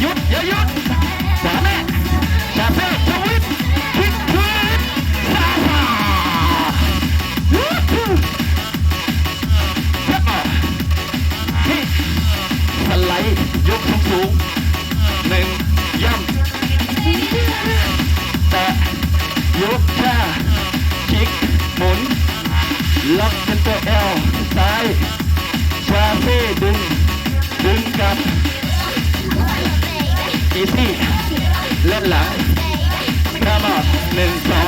หยุดอย่าหยุดขวาแม่ชาเฟ่ทวิตคิกควิดซาซาวู้ฮู้เจ็บอะฮิสไลด์ยกสูงสูงหนึ่งย่ำแตะยกชาคิกหมุนล็อกเป็นตัวเอลซ้ายชาเฟ่ดึง อีซี่เล่นหลังกระบอกหนึ่งสอง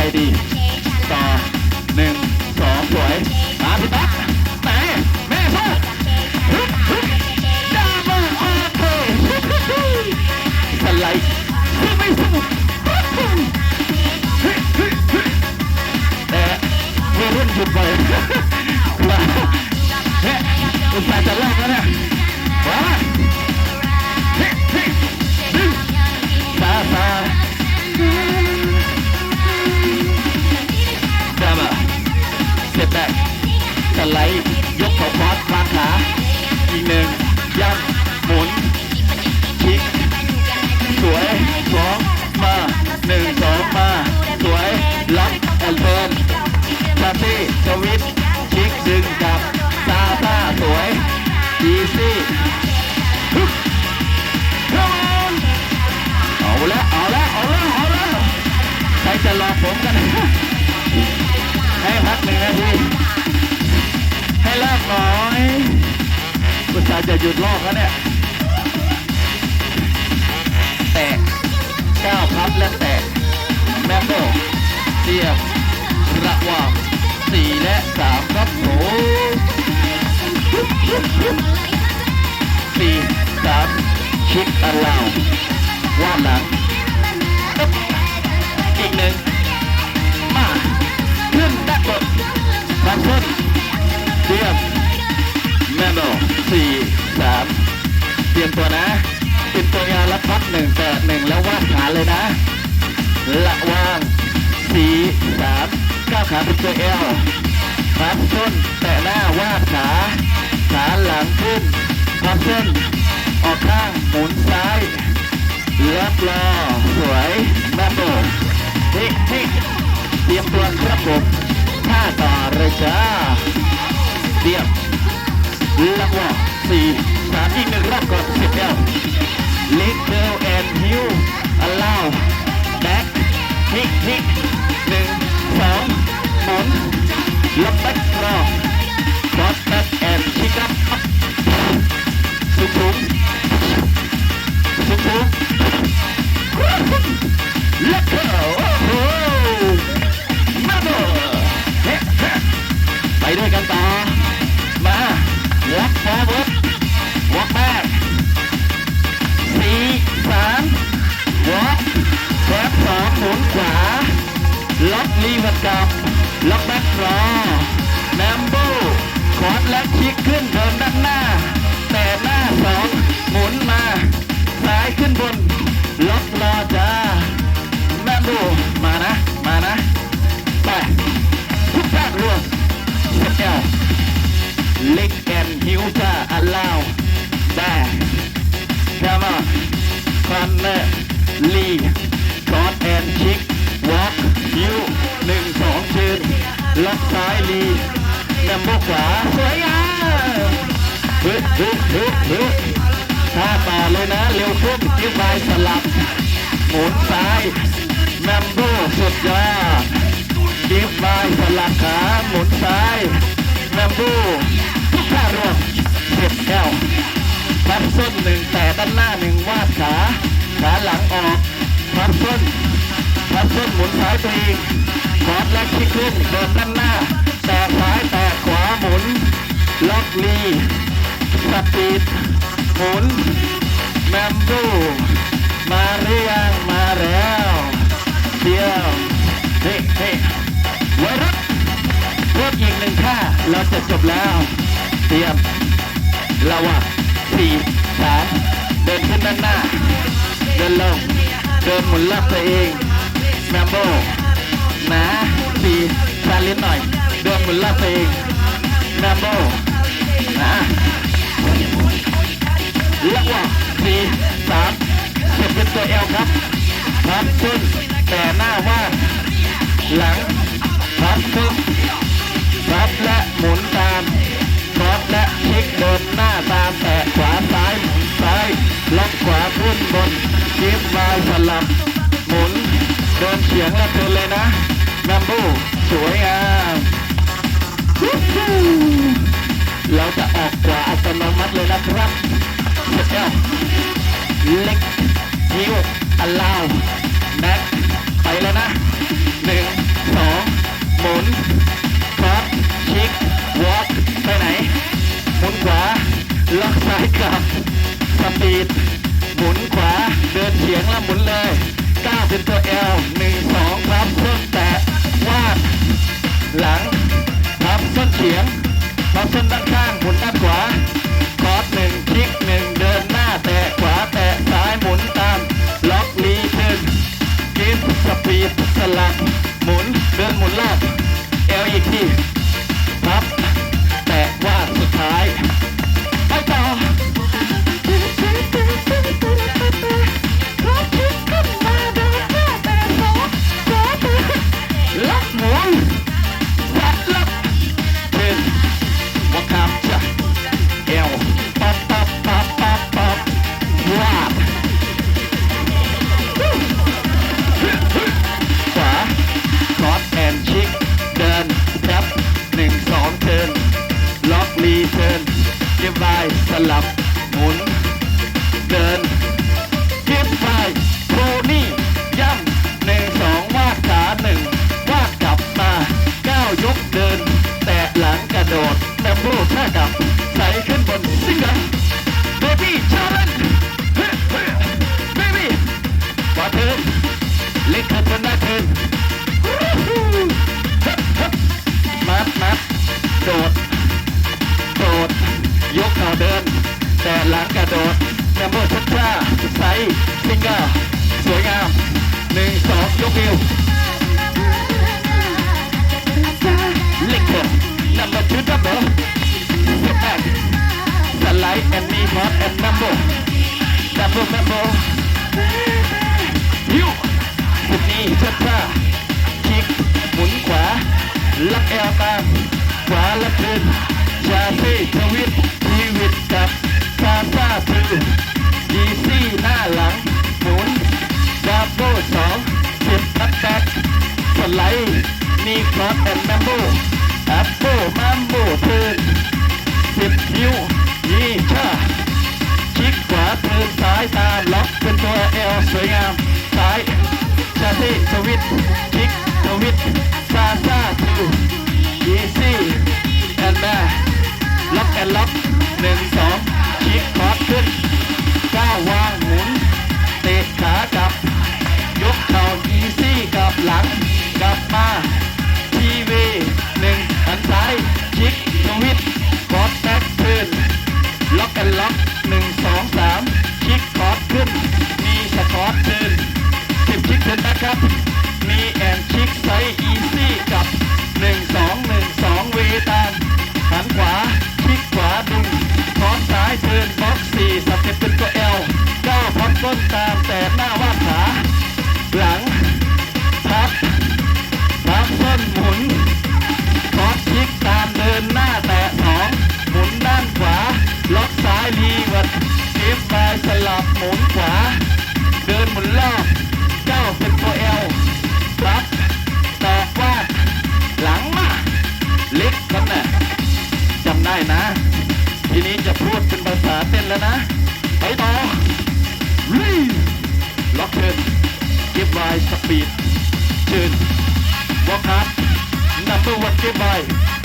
ใครดีต่อหนึ่งสองสวยมาพี่ตั๊กไหนแม่สู้ฮึบฮึบดับเบิลโอเคสไลด์สู้ไม่สู้เฮ้ยเฮ้ยเฮ้ยแต่วัยรุ่นหยุดไปว้าวเฮ้ยอุตส่าห์จะลอกแล้วเนี่ยว้า เทียระหว่างสี่และสามครับผมสี่สามชิคอลาวว่าหลังอีกหนึ่งมาขึ้นด้านบนพันส้นเทียบแมมโบสี่สามเตรียมตัวนะเป็นตัวยาแล้วพับหนึ่งแตะหนึ่งแล้ววาดขาเลยนะละวางสี่สาาขาเป็นตัวเอลพับส้นแตะหน้าวาดขา ขาหลังขึ้นพับเส้น ออกข้างหมุนซ้ายรับรอสวยแม่โบเฮ้เฮ้เตรียมตัวครับผมท่าต่อเลยจ้าเตรียมลักว่าสี่สามอีกหนึ่งรอบก่อนเสร็จแล้ว Little and Hill allow back ฮิกฮิกหนึ่ง ล็อกแบ็ครอคอสแบ็คแอนชิคัพสูงสูงสู นำโบขวาสวยงามฮึฮึฮึฮึดถ้าต่อเลยนะ เร็วขึ้นทิปไวสลับ หมุนซ้ายแมมโบสุดยอดทิปไวสลับขาหมุนซ้ายแมมโบทุกท่ารวมเสียบแก้วพับส้นหนึ่งแต่ด้านหน้าหนึ่งวาดขา ขาหลังออกพับส้นพับส้นหมุนซ้ายไปอีกคอร์ดแรกที่ขึ้นเดินด้านหน้าแต่ซ้า ล็อกลีสปีดหมุนแมมบูมาหรือยังมาแล้วเดียวเฮ้เฮ้ไว้รับเพิ่มอีกหนึ่งท่าเราจะจบแล้ว เตรียมระวังสี่สามเดินขึ้นด้านหน้า เดินลง เดินหมุนรอบตัวเองแมมโบนาสี่ชาลิ้นหน่อย เดินหมุนรอบตัวเองแมมโบ หนาระวังสี่สามเก็บเป็นตัวเอลครับพับขึ้นแต่หน้าว่างหลังพับขึ้นพับและหมุนตามพับและพลิกเดินหน้าตามแตะขวาซ้ายหมุนซ้ายล็อกขวาขึ้นบนยิบมาสลับหมุนเดินเฉียงและเดินเลยนะแมมบูสวยงามวู้ฮู้ เราจะออกขวาอัตโนมัติเลยนะครับเสร็จแล้วเล็กนิ้วอัลาวแม็กไปแล้วนะ ลับหมุน ชาเฟ่ทวิตชีวิตกับซาซาถือดีซี่หน้าหลังหมุนดับเบิลสองสิบพัดแบ็คสไลด์มีคอร์สแอนด์แมมโบแอปเปิลมัมโบเทิร์นสิบคิวยี่ชาชิกขวาเทิร์นซ้ายตามล็อกเป็นตัวเอลสวยงามซ้ายชาเฟ่ทวิตชิก หมุนขวา เดินหมุนรอบเก้าสิบตัวเอลครับแตกว่าหลังมาเล็กนั่นน่ะจำได้นะ ทีนี้จะพูดเป็นภาษาเต้นแล้วนะ ไปต่อรีล็อกเทิร์นเก็บไวสปีดเชิญวอลคัพนัมเบอร์วันเก็บไว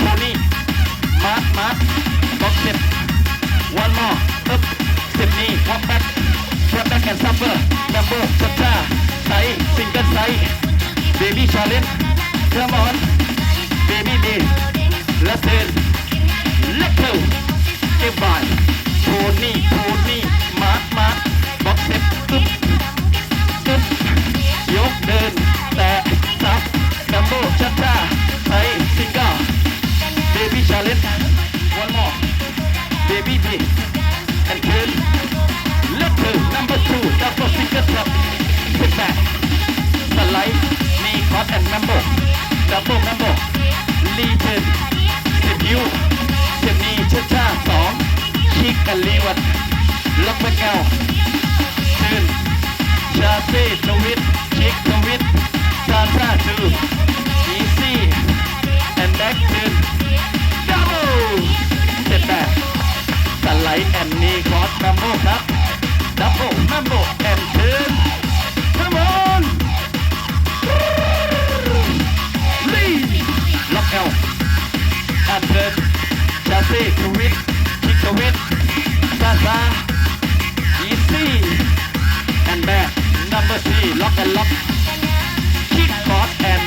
โทนี่มาร์คมาร์คบ็อกเซ็ต one more up step นี้ walk back drop back and suffer number ชัดชาใส่ซิงเกิลใส่ baby challenge come on baby day let's dance let's go เก็บบายโทนี่โทนี่ ซ่ทวิต kick ทวิตซาซา two easy and back turn double step back สไลด์แอนนี่คอสแมมโบครับดับเบิลแมมโบแอนเทิร์นขมอนลีล็อกเอลแอนเทิร์นชาซีทวิตคิกทวิตซาซาอีซี่แอนแบ็กนัมเ